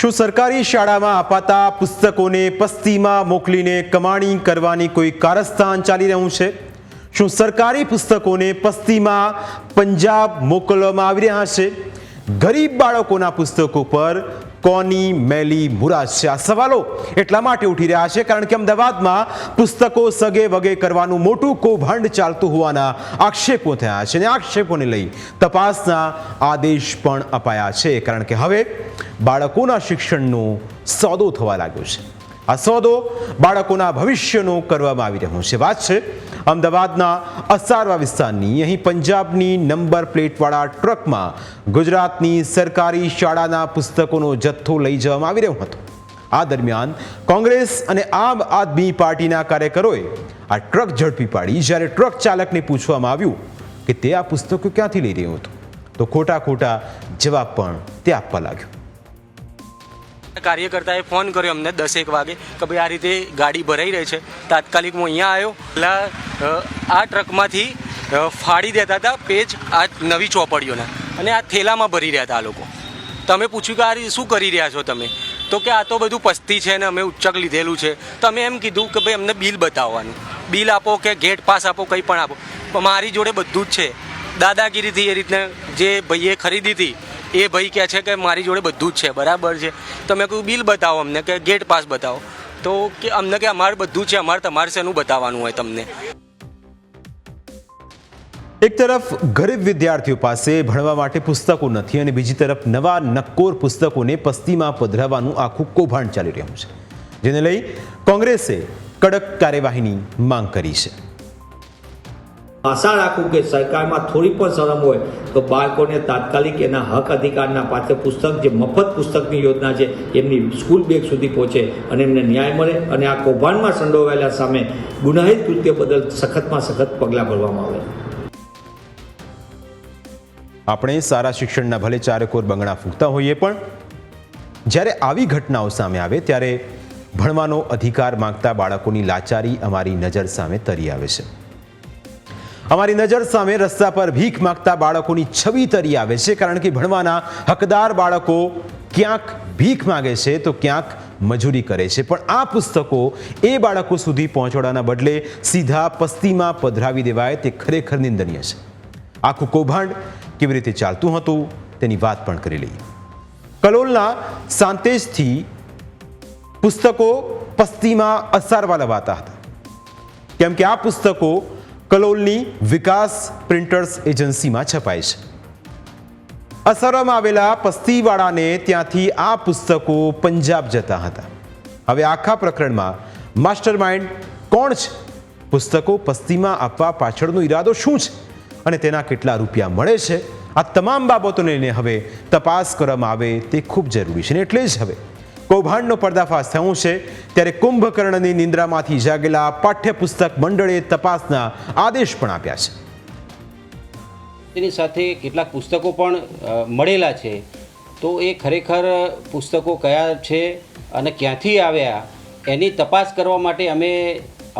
શું સરકારી શાળામાં અપાતા પુસ્તકોને પસ્તીમાં મોકલીને કમાણી કરવાની કોઈ કારસ્થાન ચાલી રહ્યું છે? શું સરકારી પુસ્તકોને પસ્તીમાં પંજાબ મોકલવામાં આવી રહ્યા છે? ગરીબ બાળકોના પુસ્તકો પર કોની મેલી મુરાજ છે? આ સવાલો એટલા માટે ઉઠી રહ્યા છે કારણ કે અમદાવાદમાં પુસ્તકો સગે વગે કરવાનું મોટું કૌભાંડ ચાલતું હોવાના આક્ષેપો થયા છે. અને આક્ષેપોને લઈ તપાસના આદેશ પણ અપાયા છે. કારણ કે હવે બાળકોના શિક્ષણનો સોદો થવા લાગ્યો છે. આ સોદો બાળકોના ભવિષ્યનો કરવામાં આવી રહ્યો છે. વાત છે અમદાવાદના અસારવા વિસ્તારની. અહીં પંજાબની નંબર પ્લેટવાળા ટ્રકમાં ગુજરાતની સરકારી શાળાના પુસ્તકોનો જથ્થો લઈ જવામાં આવી રહ્યો હતો. આ દરમિયાન કોંગ્રેસ અને આમ આદમી પાર્ટીના કાર્યકરોએ આ ટ્રક ઝડપી પાડી. જ્યારે ટ્રક ચાલકને પૂછવામાં આવ્યું કે તે આ પુસ્તકો ક્યાંથી લઈ રહ્યો હતો, તો ખોટા ખોટા જવાબ પણ તે આપવા લાગ્યો. કાર્યકર્તાએ ફોન કર્યો અમને દસેક વાગે કે ભાઈ આ રીતે ગાડી ભરાઈ રહી છે. તાત્કાલિક હું અહીંયા આવ્યો. પહેલાં આ ટ્રકમાંથી ફાડી દેતા હતા પેજ આ નવી ચોપડીઓના. અને આ થેલામાં ભરી રહ્યા હતા આ લોકો. તમે પૂછ્યું કે આ રીતે શું કરી રહ્યા છો તમે? તો કે આ તો બધું પસ્તી છે ને અમે ઉચ્ચક લીધેલું છે. તમે એમ કીધું કે ભાઈ અમને બિલ બતાવવાનું. બિલ આપો કે ગેટ પાસ આપો, કંઈ પણ આપો. મારી જોડે બધું જ છે. દાદાગીરીથી એ રીતના જે ભાઈએ ખરીદી હતી એ ભાઈ કહે છે કે મારી જોડે બધું જ છે, બરાબર છે. તમે કહ્યું, બિલ બતાવો અમને, કે ગેટ પાસ બતાવો. તો કે, અમને કે અમારે બધું છે, અમારે તમારે શેનું બતાવવાનું હોય તમને? એક તરફ ગરીબ વિદ્યાર્થીઓ પાસે ભણવા માટે પુસ્તકો નથી અને બીજી તરફ નવા નક્કોર પુસ્તકોને પસ્તીમાં પધરાવવાનું આખું કૌભાંડ ચાલી રહ્યું છે. જેને લઈ કોંગ્રેસે કડક કાર્યવાહીની માંગ કરી છે. આશા રાખું કે સરકારમાં થોડી પણ શરમ હોય તો બાળકોને તાત્કાલિક એના હક અધિકારના પાત્ર પુસ્તક જે મફત પુસ્તકની યોજના છે, એમની સ્કૂલ બેગ સુધી પહોંચે અને એમને ન્યાય મળે અને આ કૌભાંડમાં સંડોવાયેલા સામે ગુનાહિત કૃત્ય બદલ સખતમાં સખત પગલાં ભરવામાં આવે. આપણે સારા શિક્ષણના ભલે ચારેકોર બંગણા ફૂંકતા હોઈએ પણ જ્યારે આવી ઘટનાઓ સામે આવે ત્યારે ભણવાનો અધિકાર માંગતા બાળકોની લાચારી અમારી નજર સામે તરી આવે છે. અમારી નજર સામે રસ્તા પર ભીખ માંગતા બાળકોની છબી તરી આવે છે કારણ કે ભણવાના હકદાર બાળકો ક્યાંક ભીખ માગે છે તો ક્યાંક મજૂરી કરે છે. પણ આ પુસ્તકો એ બાળકો સુધી પહોંચાડવાના બદલે સીધા પસ્તીમાં પધરાવી દેવાય તે ખરેખર નિંદનીય છે. આખું કૌભાંડ કેવી રીતે ચાલતું હતું તેની વાત પણ કરી લઈએ. કલોલના સાંતેજથી પુસ્તકો પસ્તીમાં અસારવા લવાતા હતા. કેમ કે આ પુસ્તકો કલોલની વિકાસ પ્રિન્ટર્સ એજન્સીમાં છપાય છે. અસરમાં આવેલા પસ્તીવાળાને ત્યાંથી આ પુસ્તકો પંજાબ જતા હતા. હવે આખા પ્રકરણમાં માસ્ટર માઇન્ડ કોણ છે? પુસ્તકો પસ્તીમાં આપવા પાછળનો ઈરાદો શું છે? અને તેના કેટલા રૂપિયા મળે છે? આ તમામ બાબતોને હવે તપાસ કરવામાં આવે તે ખૂબ જરૂરી છે. ને એટલે જ હવે કૌભાંડનો પર્દાફાશ થયો છે. ત્યારે કુંભકર્ણની નિંદ્રામાંથી જાગેલા પાઠ્યપુસ્તક મંડળે તપાસના આદેશ પણ આપ્યા છે. તેની સાથે કેટલાક પુસ્તકો પણ મળેલા છે. તો એ ખરેખર પુસ્તકો કયા છે અને ક્યાંથી આવ્યા, એની તપાસ કરવા માટે અમે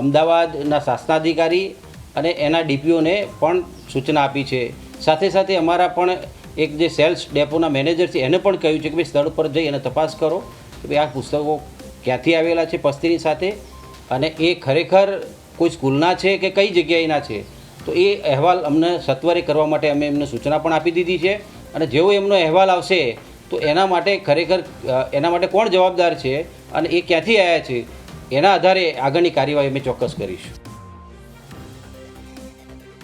અમદાવાદના શાસનાધિકારી અને એના ડીપીઓને પણ સૂચના આપી છે. સાથે સાથે અમારા પણ એક જે સેલ્સ ડેપોના મેનેજર છે, એને પણ કહ્યું છે કે ભાઈ સ્થળ પર જઈ અને તપાસ કરો. કે આ પુસ્તકો ક્યાંથી આવેલા છે પસ્તીની સાથે? અને એ ખરેખર કોઈ સ્કૂલના છે કે કઈ જગ્યાએના છે? તો એ અહેવાલ અમને સત્વરે કરવા માટે અમે એમને સૂચના પણ આપી દીધી છે. અને જેવો એમનો અહેવાલ આવશે, તો એના માટે ખરેખર એના માટે કોણ જવાબદાર છે? અને એ ક્યાંથી આવ્યા છે? એના આધારે આગળની કાર્યવાહી અમે ચોક્કસ કરીશું.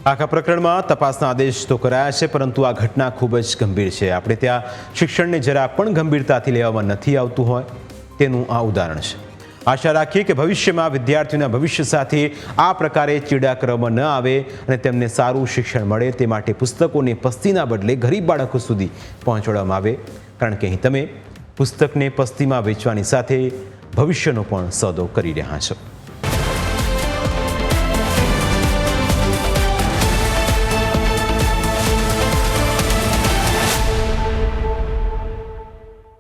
આખા પ્રકરણમાં તપાસના આદેશ તો કરાયા છે, પરંતુ આ ઘટના ખૂબ જ ગંભીર છે. આપણે ત્યાં શિક્ષણને જરા પણ ગંભીરતાથી લેવામાં નથી આવતું હોય તેનું આ ઉદાહરણ છે. આશા રાખીએ કે ભવિષ્યમાં વિદ્યાર્થીઓના ભવિષ્ય સાથે આ પ્રકારે ચીડા કરવામાં ન આવે અને તેમને સારું શિક્ષણ મળે તે માટે પુસ્તકોને પસ્તીના બદલે ગરીબ બાળકો સુધી પહોંચાડવામાં આવે. કારણ કે અહીં તમે પુસ્તકને પસ્તીમાં વેચવાની સાથે ભવિષ્યનો પણ સોદો કરી રહ્યા છો.